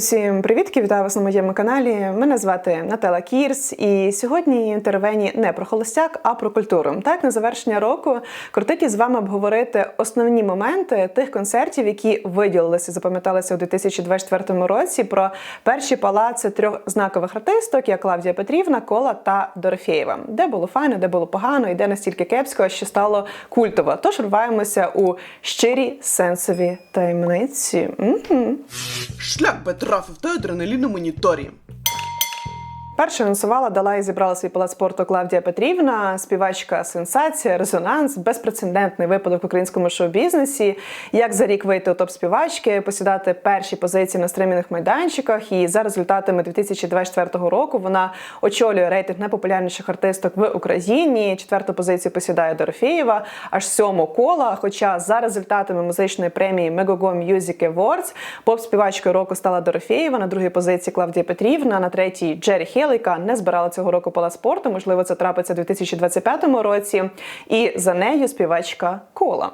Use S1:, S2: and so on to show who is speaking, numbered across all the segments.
S1: Усім привітки, вітаю вас на моєму каналі. Мене звати Натала Кірс, і сьогодні інтервені не про холостяк, а про культуру. Так, на завершення року крутить із вами обговорити основні моменти тих концертів, які виділилися, запам'яталися у 2024 році. Про перші палаци трьох знакових артисток, як Клавдія Петрівна, Кола та Дорофєєва, де було файно, де було погано, і де настільки кепсько, що стало культово. Тож рваємося у щирі сенсові таємниці.
S2: Шлях би трафив той адреналін моніторі.
S1: Перше анонсувала, дала і зібрала свій палац спорту Клавдія Петрівна, співачка сенсація, резонанс, безпрецедентний випадок в українському шоу-бізнесі. Як за рік вийти у топ співачки, посідати перші позиції на стримінних майданчиках. І за результатами 2024 року вона очолює рейтинг найпопулярніших артисток в Україні. Четверту позицію посідає Дорофєєва, аж сьому кола. Хоча за результатами музичної премії Megogo Music Awards поп-співачкою року стала Дорофєєва, на другій позиції Клавдія Петрівна, на третій Джері Хейл, яка не збирала цього року пала спорту. Можливо, це трапиться у 2025 році. І за нею співачка Кола.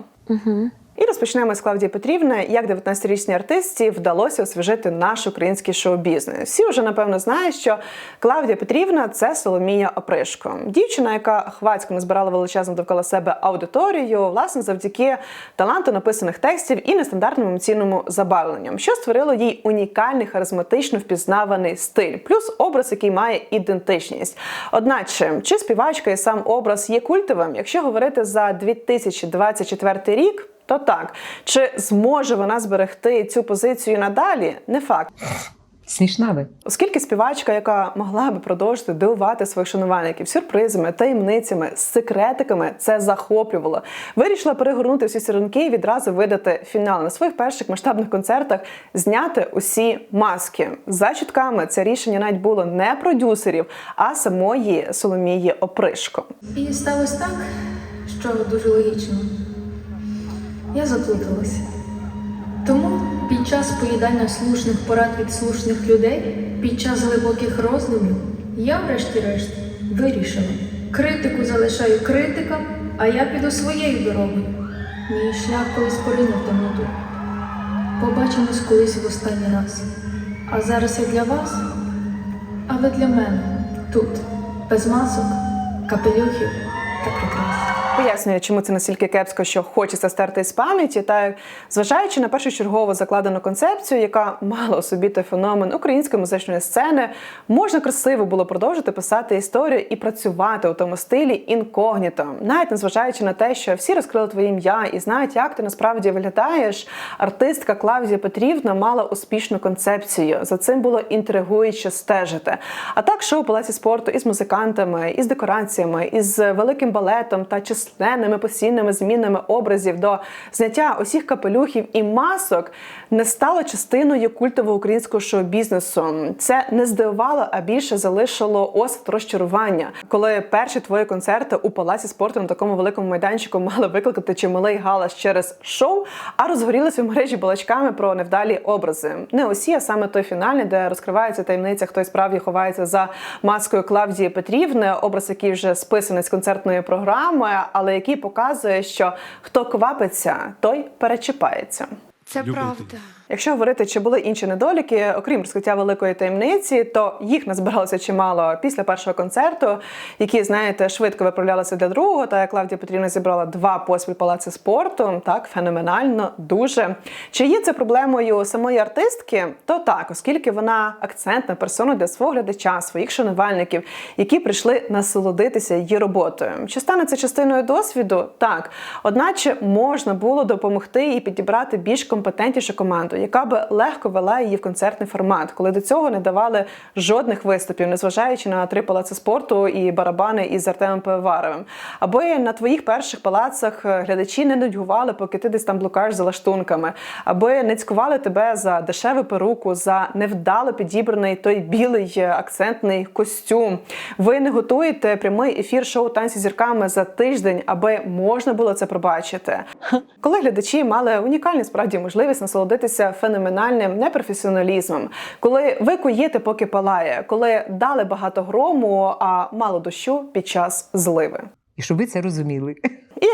S1: І розпочнемо з Клавдії Петрівни, як 19-річній артистці вдалося освіжити наш український шоу-бізнес. Всі вже напевно знають, що Клавдія Петрівна це Соломія Опришко, дівчина, яка хвацько назбирала величезну довкола себе аудиторію, власне, завдяки таланту написаних текстів і нестандартному емоційному забавленням, що створило їй унікальний, харизматично впізнаваний стиль, плюс образ, який має ідентичність. Одначе, чи співачка і сам образ є культовим, якщо говорити за 2024 рік. То так, чи зможе вона зберегти цю позицію надалі? Не факт.
S3: Смішна ви.
S1: Оскільки співачка, яка могла би продовжити дивувати своїх шанувальників сюрпризами, таємницями, секретиками, це захоплювало. Вирішила перегорнути всі сірунки і відразу видати фінал на своїх перших масштабних концертах, зняти усі маски. За чутками це рішення навіть було не продюсерів, а самої Соломії Опришко.
S4: І сталося так, що дуже логічно. Я заплуталася. Тому під час поїдання слушних порад від слушних людей, під час глибоких роздумів, я, врешті-решт, вирішила. Критику залишаю критикам, а я піду своєю дорогою. Мій шлях колись поринув темноту. Побачимось колись в останній раз. А зараз я для вас, а ви для мене тут, без масок, капелюхів та прикрас.
S1: Пояснює, чому це настільки кепсько, що хочеться стерти з пам'яті, та зважаючи на першочергово закладену концепцію, яка мала у собі феномен української музичної сцени, можна красиво було продовжити писати історію і працювати у тому стилі інкогніто, навіть незважаючи на те, що всі розкрили твоє ім'я і знають, як ти насправді виглядаєш. Артистка Клавдія Петрівна мала успішну концепцію. За цим було інтригуюче стежити. А так, шоу палаці спорту із музикантами, із декораціями, із великим балетом та численними постійними змінами образів до зняття усіх капелюхів і масок не стало частиною культового українського шоу-бізнесу. Це не здивувало, а більше залишило осад розчарування, коли перші твої концерти у палаці спорту на такому великому майданчику мали викликати чималий галас через шоу, а розгорілися в мережі балачками про невдалі образи. Не усі, а саме той фінальний, де розкривається таємниця, хто й справді ховається за маскою Клавдії Петрівни, образ, який вже списаний з концертної програми, але який показує, що хто квапиться, той перечіпається.
S5: Це правда.
S1: Якщо говорити, чи були інші недоліки, окрім розкриття великої таємниці, то їх назбиралося чимало після першого концерту, які, знаєте, швидко виправлялися для другого. Та Клавдія Петрівна зібрала два поспіль палаци спорту, так феноменально, дуже. Чи є це проблемою самої артистки? То так, оскільки вона акцентна персона для свого глядача, своїх шанувальників, які прийшли насолодитися її роботою. Чи стане це частиною досвіду? Так, одначе можна було допомогти і підібрати більш компетентнішу команду, яка би легко вела її в концертний формат, коли до цього не давали жодних виступів, незважаючи на три палаци спорту і барабани із Артемом Пивоваровим. Аби на твоїх перших палацах глядачі не нудьгували, поки ти десь там блукаєш за лаштунками, аби не цькували тебе за дешеву перуку, за невдало підібраний той білий акцентний костюм. Ви не готуєте прямий ефір шоу танці зірками за тиждень, аби можна було це пробачити. Коли глядачі мали унікальну справді можливість насолодитися феноменальним непрофесіоналізмом, коли ви куєте, поки палає, коли дали багато грому, а мало дощу під час зливи.
S3: І щоб ви це розуміли.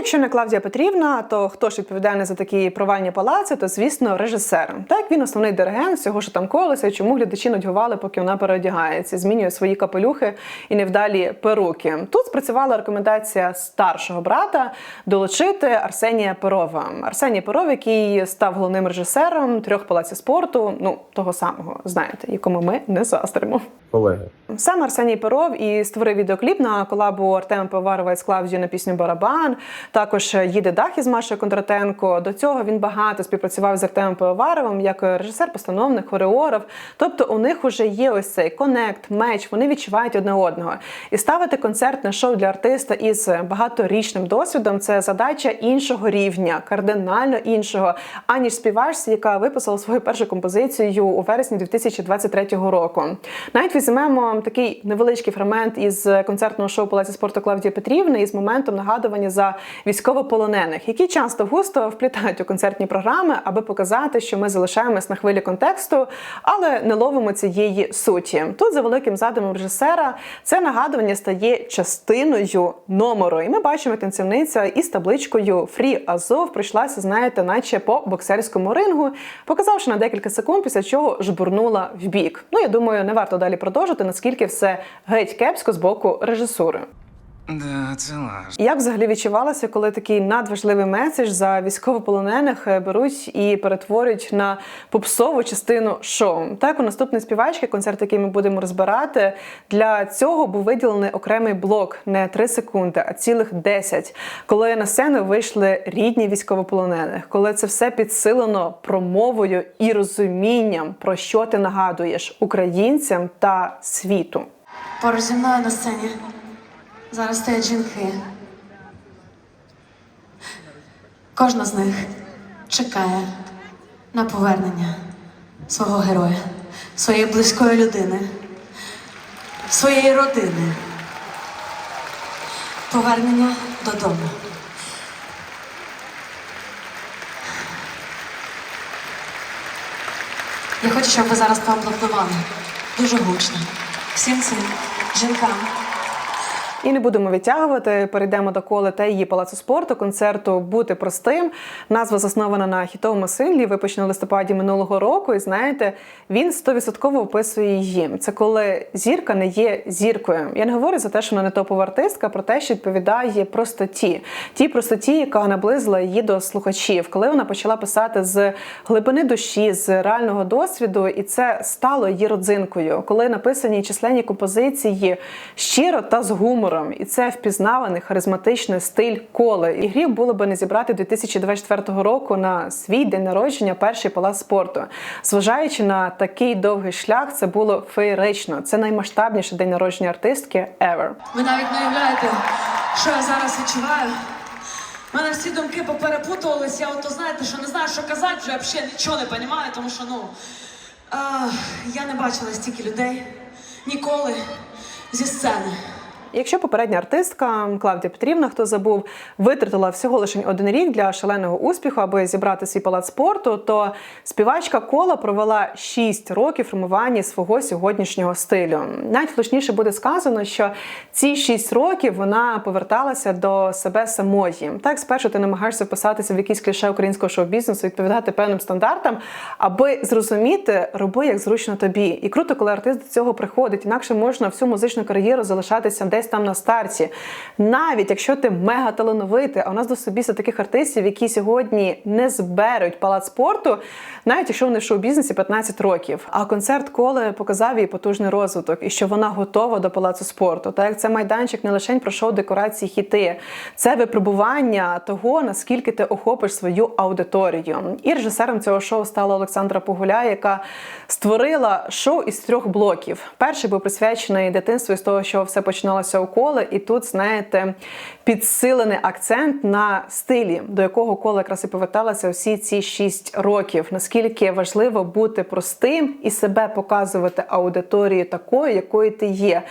S1: Якщо не Клавдія Петрівна, то хто ж відповідальний за такі провальні палаци, то звісно режисер. Так він основний диригент всього, що там колося, і чому глядачі нудьгували, поки вона переодягається, змінює свої капелюхи і невдалі перуки. Тут спрацювала рекомендація старшого брата долучити Арсенія Перова. Арсеній Перов, який став головним режисером трьох палаців спорту, ну того самого, знаєте, якому ми не заздримо.
S3: колеги.
S1: Сам Арсеній Перов і створив відеокліп на колабу Артема Пиварова з Клавдією на пісню Барабан. Також їде дах із Машою Кондратенко. До цього він багато співпрацював з Артемом Пивоваровим як режисер, постановник, хореограф. Тобто у них вже є ось цей конект, меч. Вони відчувають одне одного. І ставити концертне шоу для артиста із багаторічним досвідом це задача іншого рівня, кардинально іншого, аніж співачці, яка виписала свою першу композицію у вересні 2023 року. Навіть візьмемо такий невеличкий фрагмент із концертного шоу Палаці спорту Клавдії Петрівни із моментом нагадування за військовополонених, які часто густо вплітають у концертні програми, аби показати, що ми залишаємось на хвилі контексту, але не ловимо цієї суті. Тут за великим задумом режисера це нагадування стає частиною номеру. І ми бачимо, танцівниця із табличкою Фрі Азов прийшлася, знаєте, наче по боксерському рингу, показавши на декілька секунд, після чого жбурнула в бік. Ну я думаю, не варто далі продовжити, наскільки все геть кепсько з боку режисури.
S5: Да, це лаж.
S1: Як взагалі відчувалося, коли такий надважливий меседж за військовополонених е, беруть і перетворюють на попсову частину шоу? Так, у наступної співачки, концерт, який ми будемо розбирати, для цього був виділений окремий блок не 3 секунди, а цілих 10, коли на сцену вийшли рідні військовополонених, коли це все підсилено промовою і розумінням, про що ти нагадуєш українцям та світу.
S6: Поруч зі мною на сцені зараз стоять жінки. Кожна з них чекає на повернення свого героя, своєї близької людини, своєї родини. Повернення додому. Я хочу, щоб ви зараз поаплодували. Дуже гучно. Всім цим жінкам.
S1: І не будемо відтягувати. Перейдемо до коли та її палацу спорту концерту Бути простим. Назва заснована на хітовому синглі, випущено в листопаді минулого року. І знаєте, він 100% описує її. Це коли зірка не є зіркою. Я не говорю за те, що вона не топова артистка, про те, що відповідає простоті, тій простоті, яка наблизила її до слухачів, коли вона почала писати з глибини душі, з реального досвіду, і це стало її родзинкою, коли написані численні композиції щиро та з гумором. І це впізнаваний харизматичний стиль коли. І гріх було би не зібрати 2024 року на свій день народження перший палац спорту. Зважаючи на такий довгий шлях, це було феєрично. Це наймасштабніший день народження артистки ever.
S6: Ви навіть не уявляєте, що я зараз відчуваю. У мене всі думки поперепутувались. Я ото знаєте, що не знаю, що казати, вже взагалі нічого не розумію, тому що ну а, я не бачила стільки людей ніколи зі сцени.
S1: Якщо попередня артистка Клавдія Петрівна, хто забув, витратила всього лише один рік для шаленого успіху, аби зібрати свій палац спорту, то співачка кола провела 6 років формування свого сьогоднішнього стилю. Навіть влучніше буде сказано, що ці 6 років вона поверталася до себе самої. Так, спершу ти намагаєшся вписатися в якісь кліше українського шоу-бізнесу, відповідати певним стандартам, аби зрозуміти, роби як зручно тобі. І круто, коли артист до цього приходить. Інакше можна всю музичну кар'єру залишатися десь там на старті. Навіть якщо ти мега талановитий, а у нас до собі таких артистів, які сьогодні не зберуть палац спорту, навіть якщо вони в шоу-бізнесі 15 років. А концерт коли показав їй потужний розвиток і що вона готова до палацу спорту. Так як це майданчик не лише про шоу декорації хіти, це випробування того, наскільки ти охопиш свою аудиторію. І режисером цього шоу стала Олександра Погуля, яка створила шоу із трьох блоків. Перший був присвячений дитинству з того, що все починалося у коле, і тут, знаєте, підсилений акцент на стилі, до якого коле якраз і поверталася усі ці шість років. Наскільки важливо бути простим і себе показувати аудиторії такою, якою ти є.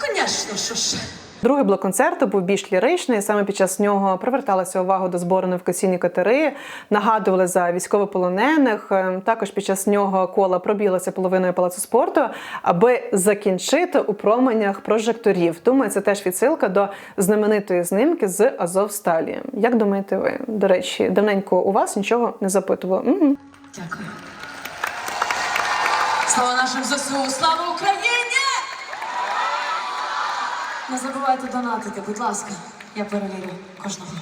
S6: Конечно, звісно, що ж.
S1: Другий блок концерту був більш ліричний. Саме під час нього приверталася увага до збору на евакуаційні катери, нагадували за військовополонених. Е, Також під час нього кола пробілася половиною палацу спорту, аби закінчити у променях прожекторів. Думаю, це теж відсилка до знаменитої знимки з Азовсталі. Як думаєте ви? До речі, давненько у вас нічого не запитувала.
S6: Дякую. Слава нашим ЗСУ! Слава Україні! Не забувайте донатити, будь ласка. Я перевірю кожного.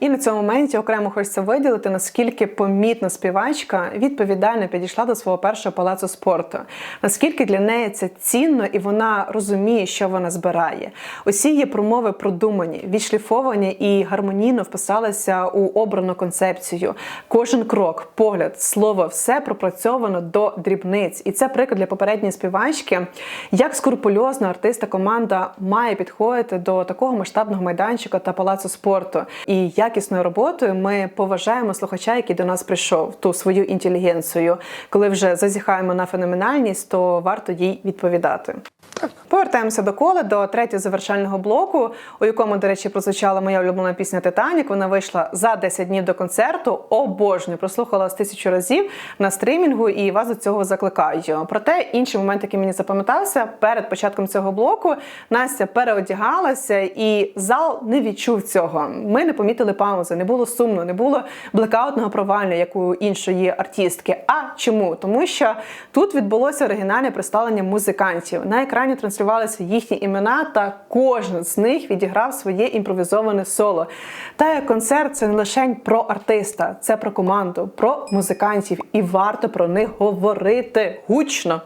S1: І на цьому моменті окремо хочеться виділити, наскільки помітна співачка відповідально підійшла до свого першого палацу спорту. Наскільки для неї це цінно, і вона розуміє, що вона збирає. Усі її промови продумані, відшліфовані і гармонійно вписалися у обрану концепцію. Кожен крок, погляд, слово, все пропрацьовано до дрібниць. І це приклад для попередньої співачки, як скрупульозно артиста команда має підходити до такого масштабного майданчика та палацу спорту. І якісною роботою ми поважаємо слухача, який до нас прийшов, ту свою інтелігенцію. Коли вже зазіхаємо на феноменальність, то варто їй відповідати. Повертаємося до кола до третього завершального блоку, у якому, до речі, прозвучала моя улюблена пісня Титанік. Вона вийшла за 10 днів до концерту. Обожнюю, прослухала з тисячу разів на стрімінгу і вас до цього закликаю. Проте інший момент, який мені запам'ятався, перед початком цього блоку Настя переодягалася, і зал не відчув цього. Ми не помітили паузи, не було сумно, не було блекаутного провалля, як у іншої артистки. А чому? Тому що тут відбулося оригінальне представлення музикантів. На екрані транслювалися їхні імена, та кожен з них відіграв своє імпровізоване соло. Та концерт це не лише про артиста, це про команду, про музикантів, і варто про них говорити гучно.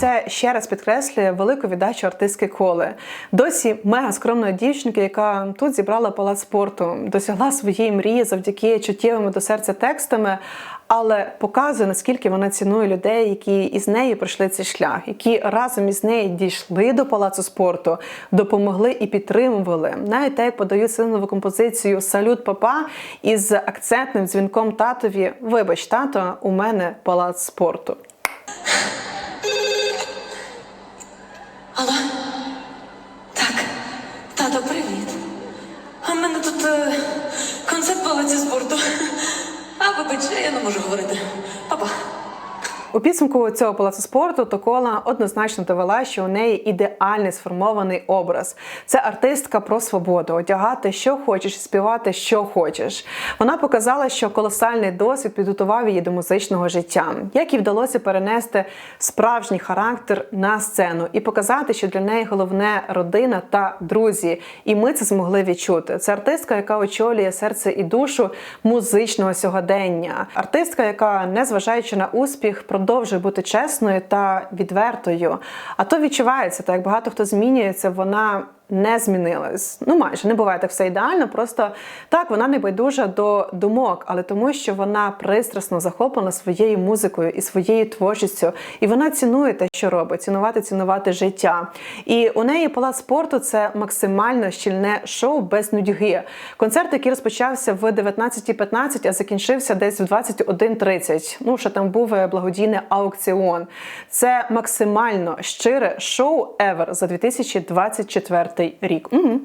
S1: Це ще раз підкреслює велику віддачу артистки коли. Досі мега скромної дівчинки, яка тут зібрала палац спорту, досягла своєї мрії завдяки чуттєвими до серця текстами, але показує наскільки вона цінує людей, які із нею пройшли цей шлях, які разом із нею дійшли до палацу спорту, допомогли і підтримували. Навіть те, як подають синову композицію Салют папа із акцентним дзвінком татові. Вибач, тато, у мене палац спорту.
S6: Алло? Так, тато, привіт. А в мене тут е, концерт з спорту. А вибач, я не можу говорити. Папа.
S1: У підсумку цього палацу спорту Токола однозначно довела, що у неї ідеальний сформований образ. Це артистка про свободу, одягати, що хочеш, співати, що хочеш. Вона показала, що колосальний досвід підготував її до музичного життя, як їй вдалося перенести справжній характер на сцену і показати, що для неї головне родина та друзі. І ми це змогли відчути. Це артистка, яка очолює серце і душу музичного сьогодення. Артистка, яка, незважаючи на успіх, продовжує бути чесною та відвертою. А то відчувається, так як багато хто змінюється, вона не змінилась. Ну, майже не буває так все ідеально. Просто так вона не байдужа до думок, але тому, що вона пристрасно захоплена своєю музикою і своєю творчістю, і вона цінує те, що робить, цінувати, цінувати життя. І у неї палац спорту це максимально щільне шоу без нудьги. Концерт, який розпочався в 19.15, а закінчився десь в 21.30. Ну, що там був е, благодійний аукціон. Це максимально щире шоу ever за 2024 рік. Угу.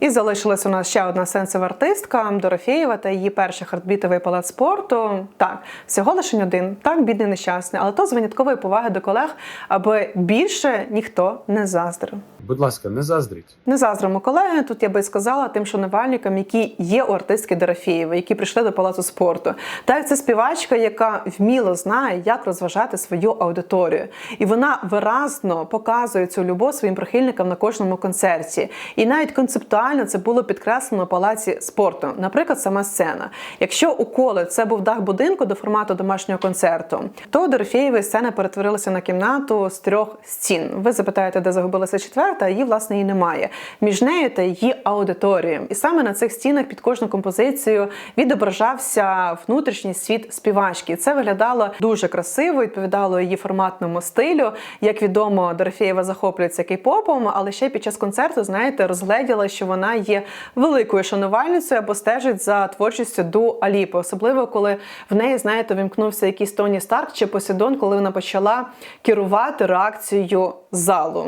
S1: І залишилась у нас ще одна сенсова артистка Дорофєєва та її перший хардбітовий палац спорту. Так, всього лише один, так бідний нещасний, але то з виняткової поваги до колег, аби більше ніхто не заздрив.
S3: Будь ласка, не заздріть.
S1: Не заздримо колеги. Тут я би сказала тим шанувальникам, які є у артистки Дорофєєва, які прийшли до палацу спорту. Так, це співачка, яка вміло знає, як розважати свою аудиторію, і вона виразно показує цю любов своїм прихильникам на кожному концерті. І навіть концептуально детально це було підкреслено палаці спорту. Наприклад, сама сцена. Якщо у коле це був дах будинку до формату домашнього концерту, то у Дорофєєвої сцена перетворилася на кімнату з трьох стін. Ви запитаєте, де загубилася четверта, її власне і немає. Між нею та її аудиторією. І саме на цих стінах під кожну композицію відображався внутрішній світ співачки. Це виглядало дуже красиво, відповідало її форматному стилю. Як відомо, Дорофєєва захоплюється кей-попом, але ще під час концерту, знаєте, розгледіла, що вона є великою шанувальницею або стежить за творчістю Ду Аліпи, особливо коли в неї, знаєте, вимкнувся якийсь Тоні Старк чи Посідон, коли вона почала керувати реакцією залу.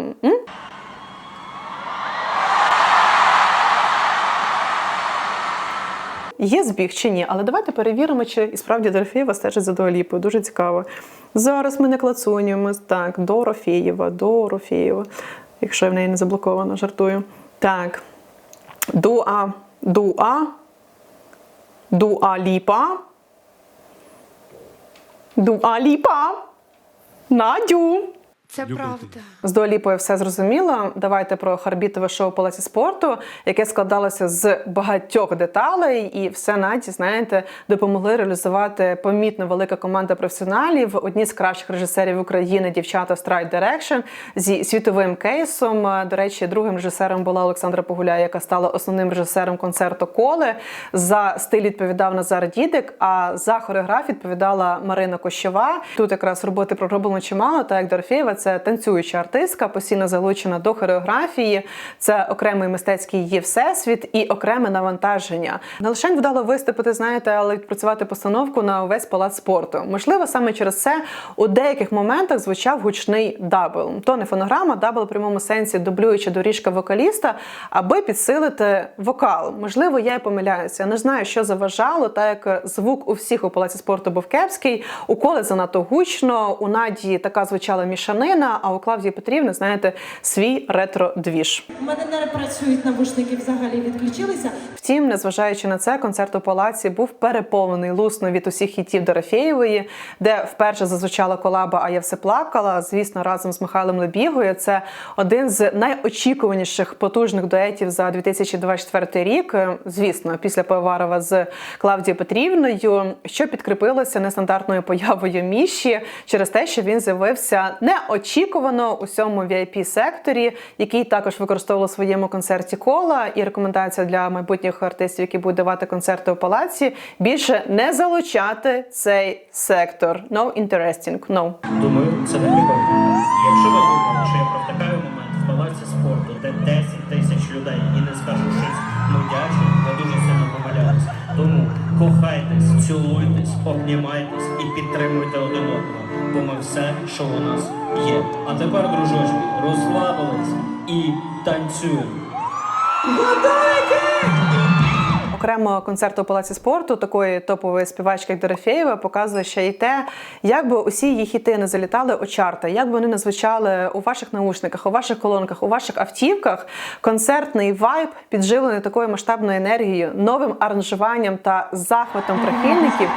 S1: Є збіг чи ні, але давайте перевіримо, чи і справді Дорофєєва стежить за Дуаліпою. Дуже цікаво. Зараз ми не клацунюємо. Так, Дорофєєва, Дорофєєва. Якщо я в неї не заблоковано, жартую. Так. Dua, Dua, Dua Lipa, Dua Lipa, Naju.
S3: Це правда.
S1: З Дуаліпою все зрозуміло. Давайте про харбітове шоу Палаці спорту, яке складалося з багатьох деталей, і все Наді, знаєте, допомогли реалізувати помітно велика команда професіоналів. Одні з кращих режисерів України, дівчата Stride Direction зі світовим кейсом. До речі, другим режисером була Олександра Погуля, яка стала основним режисером концерту Коле. За стиль відповідав Назар Дідик, а за хореографію відповідала Марина Кощова. Тут якраз роботи пророблено чимало. Та як Дорофєєва, це танцююча артистка, постійно залучена до хореографії. Це окремий мистецький її всесвіт і окреме навантаження. Не лише вдало виступити, знаєте, але відпрацювати постановку на увесь палац спорту. Можливо, саме через це у деяких моментах звучав гучний дабл. То не фонограма, дабл в прямому сенсі дублююча доріжка вокаліста, аби підсилити вокал. Можливо, я й помиляюся. Я не знаю, що заважало, так як звук у всіх у палаці спорту був кепський, у коле занадто гучно, у Наді така звучала мішанина, а у Клавдії Петрівни, знаєте, свій ретро-двіж.
S7: У мене не працюють навушники, взагалі відключилися.
S1: Втім, незважаючи на це, концерт у палаці був переповнений лусно від усіх хітів Дорофєєвої, де вперше зазвучала колаба А я все плакала. Звісно, разом з Михайлом Лебігою. Це один з найочікуваніших потужних дуетів за 2024 рік. Звісно, після Пивоварова з Клавдією Петрівною, що підкріпилося нестандартною появою Міші через те, що він з'явився неочікувано у цьому vip секторі який також використовував у своєму концерті кола. І рекомендація для майбутніх артистів, які будуть давати концерти у палаці, більше не залучати цей сектор. No interesting, no.
S8: Думаю, це не. Якщо ви думали, що я провтикаю момент в палаці спорту, де 10 тисяч людей і не скажу щось нудяче, ви дуже сильно помиляєтесь. Тому кохайтесь, цілуйтесь, обнімайтесь і підтримуйте один одного. Бо ми все, що у нас є. А тепер, дружочки, розслабились і танцюємо.
S1: Окремо концерту у палаці спорту такої топової співачки, як Дорофєєва, показує ще й те, як би усі її хіти не залітали у чарти, як би вони не звучали у ваших наушниках, у ваших колонках, у ваших автівках. Концертний вайб підживлений такою масштабною енергією, новим аранжуванням та захватом прихильників.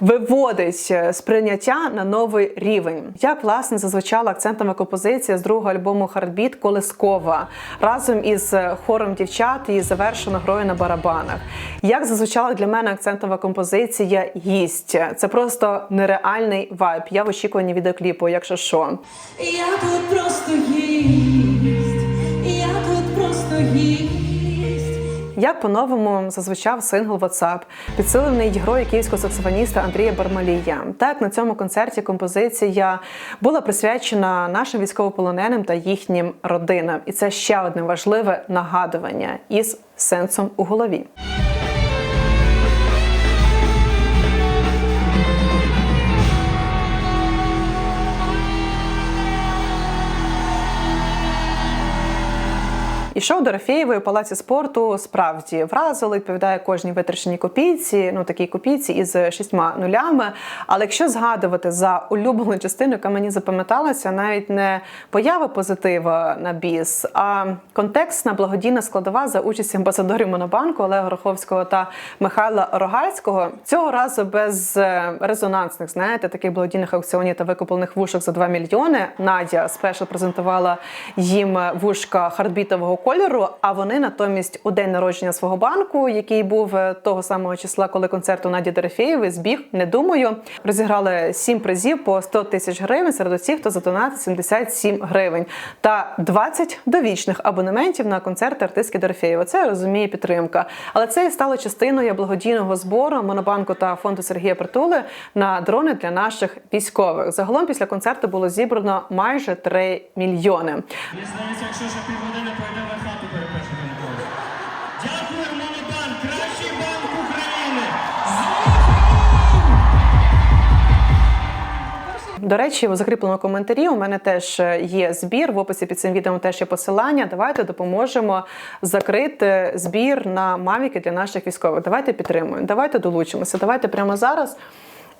S1: Виводить сприйняття на новий рівень. Як власне зазвучала акцентова композиція з другого альбому Хардбіт Колескова разом із хором дівчат і завершено грою на барабанах. Як зазвучала для мене акцентова композиція Гість. Це просто нереальний вайб. Я в очікуванні відеокліпу, якщо що.
S7: Я тут просто гість, я тут просто гість.
S1: Як по-новому зазвучав сингл WhatsApp, підсилений грою київського саксофоніста Андрія Бармалія. Так на цьому концерті композиція була присвячена нашим військовополоненим та їхнім родинам, і це ще одне важливе нагадування із сенсом у голові. І шоу Дорофєєвої палаці спорту справді вразило, відповідає кожній витраченій копійці, ну такій копійці із шістьма нулями. Але якщо згадувати за улюблену частину, яка мені запам'яталася, навіть не поява позитива на біс, а контекстна благодійна складова за участі амбасадорів Монобанку Олега Роховського та Михайла Рогальського. Цього разу без е, резонансних, знаєте, таких благодійних аукціонів та викуплених вушок за 2 мільйони. Надя спешл презентувала їм вушка хардбітового кольору. А вони натомість у день народження свого банку, який був е, того самого числа, коли концерт у Наді Дорофєєвої збіг, не думаю, розіграли сім призів по 100 тисяч гривень серед усіх, хто задонатив 77 гривень та 20 довічних абонементів на концерти артистки Дорофєєва. Це розуміє підтримка. Але це і стало частиною благодійного збору Монобанку та фонду Сергія Притули на дрони для наших військових. Загалом після концерту було зібрано майже 3 мільйони.
S8: Мені здається, якщо ще півгодини пойдемо хату перепишемо на когось. Дякую, Монобанк! Кращий банк України!
S1: До речі, у закріпленому коментарі у мене теж є збір. В описі під цим відео теж є посилання. Давайте допоможемо закрити збір на мавіки для наших військових. Давайте підтримуємо, давайте долучимося. Давайте прямо зараз.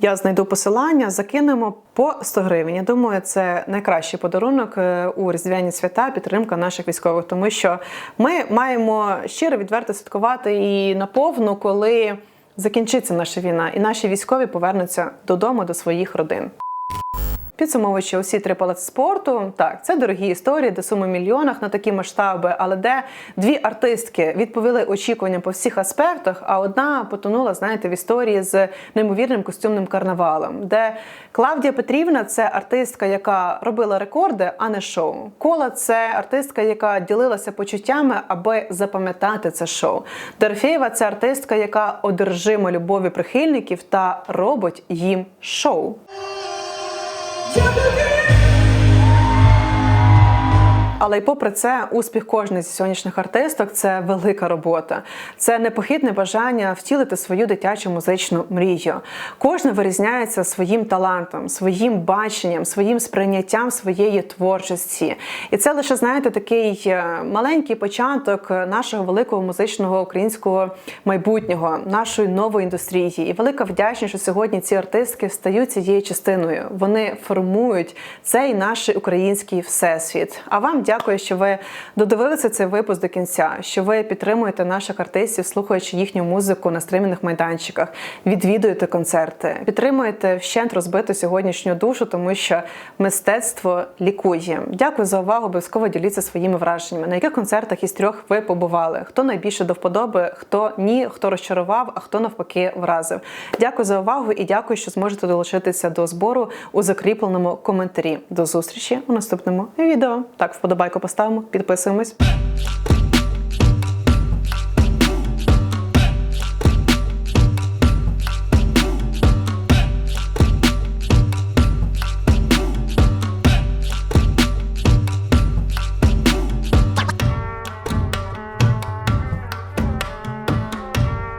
S1: Я знайду посилання, закинемо по 100 гривень. Я думаю, це найкращий подарунок е, у різдвяні свята, підтримка наших військових, тому що ми маємо щиро відверто святкувати і наповну, коли закінчиться наша війна, і наші військові повернуться додому до своїх родин. Підсумовуючи усі три палаци спорту, так це дорогі історії, де суми мільйонах на такі масштаби, але де дві артистки відповіли очікуванням по всіх аспектах, а одна потонула, знаєте, в історії з неймовірним костюмним карнавалом, де Клавдія Петрівна це артистка, яка робила рекорди, а не шоу. Кола це артистка, яка ділилася почуттями, аби запам'ятати це шоу. Дорофєєва це артистка, яка одержима любові прихильників та робить їм шоу. Але й попри це, успіх кожної зі сьогоднішніх артисток це велика робота. Це непохитне бажання втілити свою дитячу музичну мрію. Кожна вирізняється своїм талантом, своїм баченням, своїм сприйняттям своєї творчості. І це лише знаєте такий е, маленький початок нашого великого музичного українського майбутнього, нашої нової індустрії. І велика вдячність, що сьогодні ці артистки стають цією частиною. Вони формують цей наш український всесвіт. А вам дякую, що ви додивилися цей випуск до кінця, що ви підтримуєте наших артистів, слухаючи їхню музику на стримінних майданчиках, відвідуєте концерти, підтримуєте вщент розбиту сьогоднішню душу, тому що мистецтво лікує. Дякую за увагу. Обов'язково діліться своїми враженнями. На яких концертах із трьох ви побували? Хто найбільше до вподоби, хто ні, хто розчарував, а хто навпаки вразив. Дякую за увагу і дякую, що зможете долучитися до збору у закріпленому коментарі. До зустрічі у наступному відео. Так, вподобайку поставимо, підписуємось.